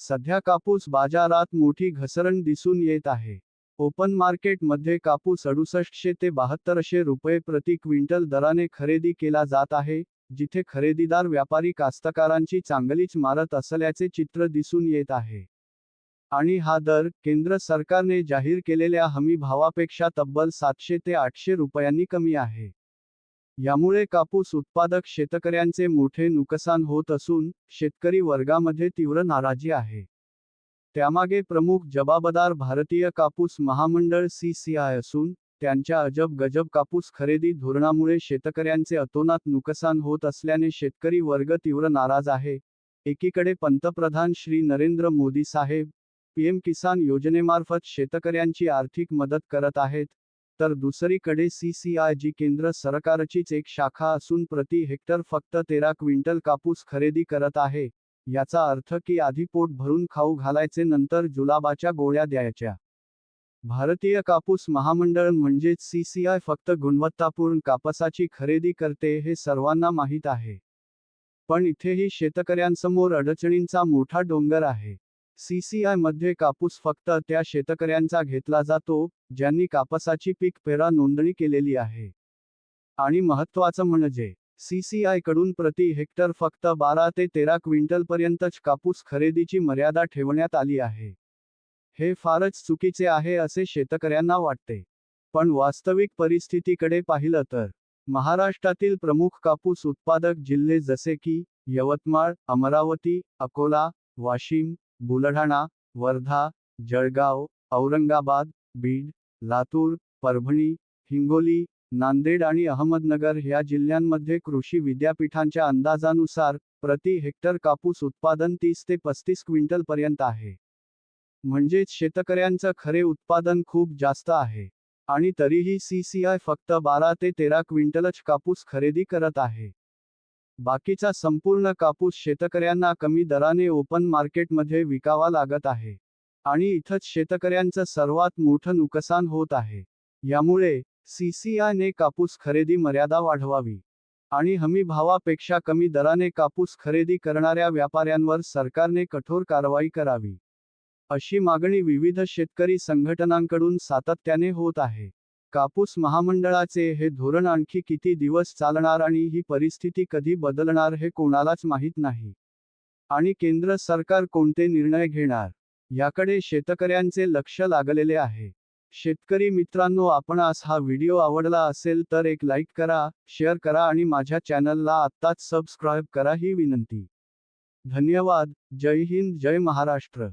सध्या कापूस बाजारात मोठी घसरण दिसून येत आहे. ओपन मार्केटमध्ये कापूस अडुसष्टशे ते बहात्तरशे रुपये प्रति क्विंटल दराने खरेदी केला जात आहे जिथे खरेदीदार व्यापारी कास्तकारांची चांगलीच मारत असल्याचे चित्र दिसून येत आहे. आणि हा दर केंद्र सरकारने जाहीर केलेल्या हमी भावापेक्षा तब्बल सातशे ते आठशे रुपयांनी कमी आहे. यामुळे कापूस उत्पादक शेतकऱ्यांचे मोठे नुकसान होत असून शेतकरी वर्गामध्ये तीव्र नाराजी आहे. त्यामागे प्रमुख जबाबदार भारतीय कापूस महामंडळ सी सी आय असून त्यांच्या अजब गजब कापूस खरेदी धोरणामुळे शेतकऱ्यांचे अतोनात नुकसान होत असल्याने शेतकरी वर्ग तीव्र नाराज आहे. एकीकडे पंतप्रधान श्री नरेंद्र मोदी साहेब पीएम किसान योजनेमार्फत शेतकऱ्यांची आर्थिक मदत करत आहेत तर दुसरीकडे सी सी आय जी केंद्र सरकारचीच एक शाखा असून प्रति हेक्टर फक्त तेरा क्विंटल कापूस खरेदी करत आहे. याचा अर्थ की आधी पोट भरून खाऊ घालायचे नंतर जुलाबाच्या गोळ्या द्यायच्या. भारतीय कापूस महामंडळ म्हणजेच सी सी आय फक्त गुणवत्तापूर्ण कापसाची खरेदी करते हे सर्वांना माहीत आहे. पण इथेही शेतकऱ्यांसमोर अडचणींचा मोठा डोंगर आहे. सीसीआयमध्ये कापूस फक्त त्या शेतकऱ्यांचा घेतला जातो ज्यांनी कापसाची पीक पेरा नोंदणी केलेली आहे. आणि महत्त्वाचं म्हणजे सीसीआयकडून प्रति हेक्टर फक्त बारा ते तेरा क्विंटल पर्यंतच कापूस खरेदीची मर्यादा ठेवण्यात आली आहे. हे फारच चुकीचे आहे असे शेतकऱ्यांना वाटते. पण वास्तविक परिस्थितीकडे पाहिलं तर महाराष्ट्रातील प्रमुख कापूस उत्पादक जिल्हे जसे की यवतमाळ अमरावती अकोला वाशिम बुलढाणा वर्धा जळगाव औरंगाबाद बीड लातूर परभणी हिंगोली नांदेड आणि अहमदनगर ह्या जिल्ह्यांमध्ये कृषी विद्यापीठांच्या अंदाजानुसार प्रति हेक्टर कापूस उत्पादन तीस ते पस्तीस क्विंटल पर्यंत आहे. म्हणजेच शेतकऱ्यांचं खरे उत्पादन खूप जास्त आहे. आणि तरीही सीसीआय फक्त बारा ते तेरा क्विंटलच कापूस खरेदी करत आहे. बाकीचा संपूर्ण कापूस शेतकऱ्यांना कमी दराने ओपन मार्केटमध्ये विकावा लागत आहे. आणि इथंच शेतकऱ्यांचं सर्वात मोठं नुकसान होत आहे. यामुळे सीसीआयने कापूस खरेदी मर्यादा वाढवावी. आणि हमी भावापेक्षा कमी दराने कापूस खरेदी करणाऱ्या व्यापाऱ्यांवर सरकारने कठोर कारवाई करावी. अशी मागणी विविध शेतकरी संघटनांकडून सातत्याने होत आहे. कापूस महामंडळाचे हे धोरण आणखी किती दिवस चालणार आणि ही परिस्थिती कधी बदलणार हे कोणालाच माहीत नाही. आणि केंद्र सरकार कोणते निर्णय घेणार? याकडे शेतकऱ्यांचे लक्ष लागलेले आहे. शेतकरी मित्रांनो आपणास हा व्हिडिओ आवडला असेल तर एक लाईक करा शेअर करा आणि माझ्या चॅनलला आत्ताच सबस्क्राईब करा ही विनंती. धन्यवाद. जय हिंद. जय महाराष्ट्र.